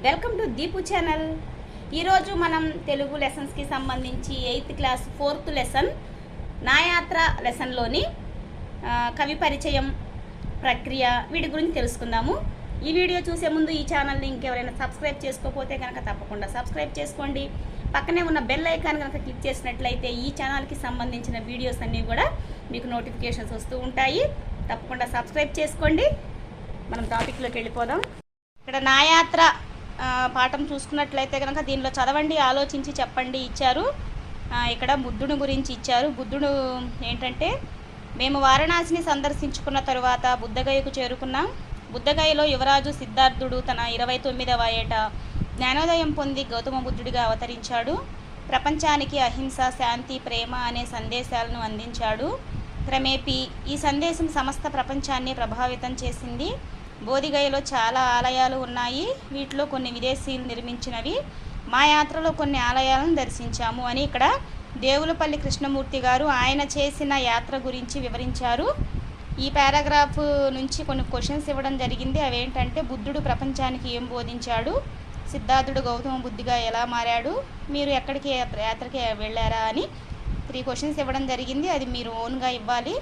Welcome to Deepu channel. ఈరోజు మనం తెలుగు లెసన్స్కి సంబంధించి ఎయిత్ క్లాస్ ఫోర్త్ లెసన్ నాయాత్ర లెసన్లోని కవి పరిచయం ప్రక్రియ వీటి గురించి తెలుసుకుందాము. ఈ వీడియో చూసే ముందు ఈ ఛానల్ని ఇంకెవరైనా సబ్స్క్రైబ్ చేసుకోకపోతే కనుక తప్పకుండా సబ్స్క్రైబ్ చేసుకోండి. పక్కనే ఉన్న బెల్ ఐకాన్ కనుక క్లిక్ చేసినట్లయితే ఈ ఛానల్కి సంబంధించిన వీడియోస్ అన్నీ కూడా మీకు నోటిఫికేషన్స్ వస్తూ ఉంటాయి. తప్పకుండా సబ్స్క్రైబ్ చేసుకోండి. మనం టాపిక్లోకి వెళ్ళిపోదాం. ఇక్కడ నాయాత్ర పాఠం చూసుకున్నట్లయితే కనుక దీనిలో చదవండి ఆలోచించి చెప్పండి ఇచ్చారు. ఇక్కడ బుద్ధుడు గురించి ఇచ్చారు. బుద్ధుడు ఏంటంటే మేము వారణాసిని సందర్శించుకున్న తరువాత బుద్ధగయకు చేరుకున్నాం. బుద్ధగయలో యువరాజు సిద్ధార్థుడు తన ఇరవై తొమ్మిదవ ఏట జ్ఞానోదయం పొంది గౌతమ బుద్ధుడిగా అవతరించాడు. ప్రపంచానికి అహింస శాంతి ప్రేమ అనే సందేశాలను అందించాడు. క్రమేపీ ఈ సందేశం సమస్త ప్రపంచాన్ని ప్రభావితం చేసింది. బోధిగయలో చాలా ఆలయాలు ఉన్నాయి. వీటిలో కొన్ని విదేశీయులు నిర్మించినవి. మా యాత్రలో కొన్ని ఆలయాలను దర్శించాము అని ఇక్కడ దేవులపల్లి కృష్ణమూర్తి గారు ఆయన చేసిన యాత్ర గురించి వివరించారు. ఈ పారాగ్రాఫ్ నుంచి కొన్ని క్వశ్చన్స్ ఇవ్వడం జరిగింది. అవేంటంటే బుద్ధుడు ప్రపంచానికి ఏం బోధించాడు? సిద్ధార్థుడు గౌతమ బుద్ధిగా ఎలా మారాడు? మీరు ఎక్కడికి యాత్రకి వెళ్ళారా అని త్రీ క్వశ్చన్స్ ఇవ్వడం జరిగింది. అది మీరు ఓన్గా ఇవ్వాలి.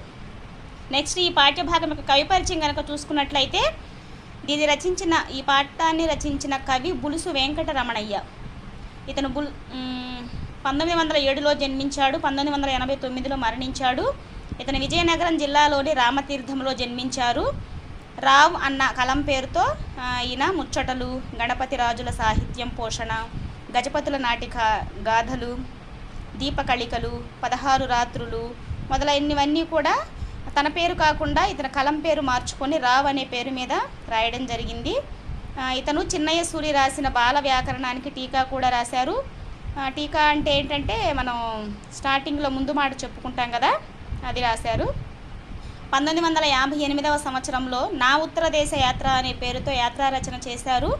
నెక్స్ట్ ఈ పాఠ్యభాగం యొక్క కవి పరిచయం కనుక చూసుకున్నట్లయితే ఇది రచించిన ఈ పాఠాన్ని రచించిన కవి బులుసు వెంకటరమణయ్య. ఇతను బుల్ పంతొమ్మిది వందల ఏడులో జన్మించాడు పంతొమ్మిది వందల ఎనభై తొమ్మిదిలో మరణించాడు. ఇతను విజయనగరం జిల్లాలోని రామతీర్థంలో జన్మించారు. రావ్ అన్న కలం పేరుతో ఈయన ముచ్చటలు గణపతి రాజుల సాహిత్యం పోషణ గజపతుల నాటిక గాథలు దీపకళికలు పదహారు రాత్రులు మొదలైనవన్నీ కూడా తన పేరు కాకుండా ఇతని కలం పేరు మార్చుకొని రావ్ అనే పేరు మీద రాయడం జరిగింది. ఇతను చిన్నయ్య సూరి రాసిన బాల వ్యాకరణానికి టీకా కూడా రాశారు. టీకా అంటే ఏంటంటే మనం స్టార్టింగ్లో ముందు మాట చెప్పుకుంటాం కదా అది రాశారు. పంతొమ్మిది వందల యాభై ఎనిమిదవ సంవత్సరంలో నా ఉత్తర దేశ యాత్ర అనే పేరుతో యాత్రా రచన చేశారు.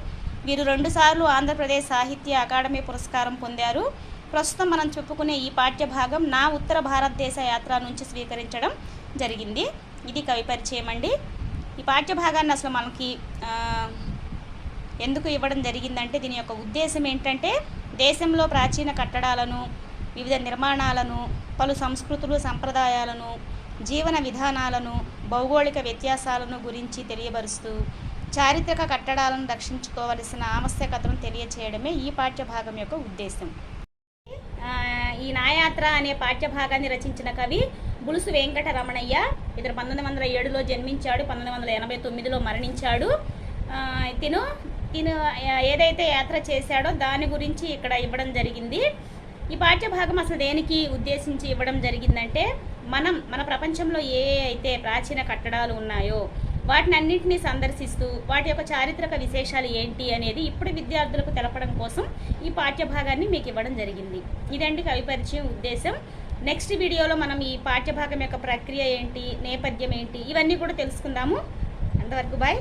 వీరు రెండుసార్లు ఆంధ్రప్రదేశ్ సాహిత్య అకాడమీ పురస్కారం పొందారు. ప్రస్తుతం మనం చెప్పుకునే ఈ పాఠ్య భాగం నా ఉత్తర భారతదేశ యాత్ర నుంచి స్వీకరించడం. జరిగింది. ఇది కవి పరిచయం అండి. ఈ పాఠ్య భాగాన్ని అసలు మనకి ఎందుకు ఇవ్వడం జరిగిందంటే దీని యొక్క ఉద్దేశం ఏంటంటే దేశంలో ప్రాచీన కట్టడాలను వివిధ నిర్మాణాలను పలు సంస్కృతులు సంప్రదాయాలను జీవన విధానాలను భౌగోళిక వ్యత్యాసాలను గురించి తెలియబరుస్తూ చారిత్రక కట్టడాలను రక్షించుకోవలసిన ఆవశ్యకతను తెలియచేయడమే ఈ పాఠ్యభాగం యొక్క ఉద్దేశం. యాత్ర అనే పాఠ్యభాగాన్ని రచించిన కవి బులుసు వెంకట రమణయ్య ఇతను పంతొమ్మిది వందల ఏడులో జన్మించాడు పంతొమ్మిది వందల ఎనభై తొమ్మిదిలో మరణించాడు. తిను తిను ఏదైతే యాత్ర చేశాడో దాని గురించి ఇక్కడ ఇవ్వడం జరిగింది. ఈ పాఠ్యభాగం అసలు దేనికి ఉద్దేశించి ఇవ్వడం జరిగిందంటే మనం మన ప్రపంచంలో ఏ అయితే ప్రాచీన కట్టడాలు ఉన్నాయో వాటిని అన్నింటినీ సందర్శిస్తూ వాటి యొక్క చారిత్రక విశేషాలు ఏంటి అనేది ఇప్పుడు విద్యార్థులకు తెలపడం కోసం ఈ పాఠ్యభాగాన్ని మీకు ఇవ్వడం జరిగింది. ఇదండి కవి పరిచయం ఉద్దేశం. నెక్స్ట్ వీడియోలో మనం ఈ పాఠ్యభాగం యొక్క ప్రక్రియ ఏంటి నేపథ్యం ఏంటి ఇవన్నీ కూడా తెలుసుకుందాము. అంతవరకు బాయ్.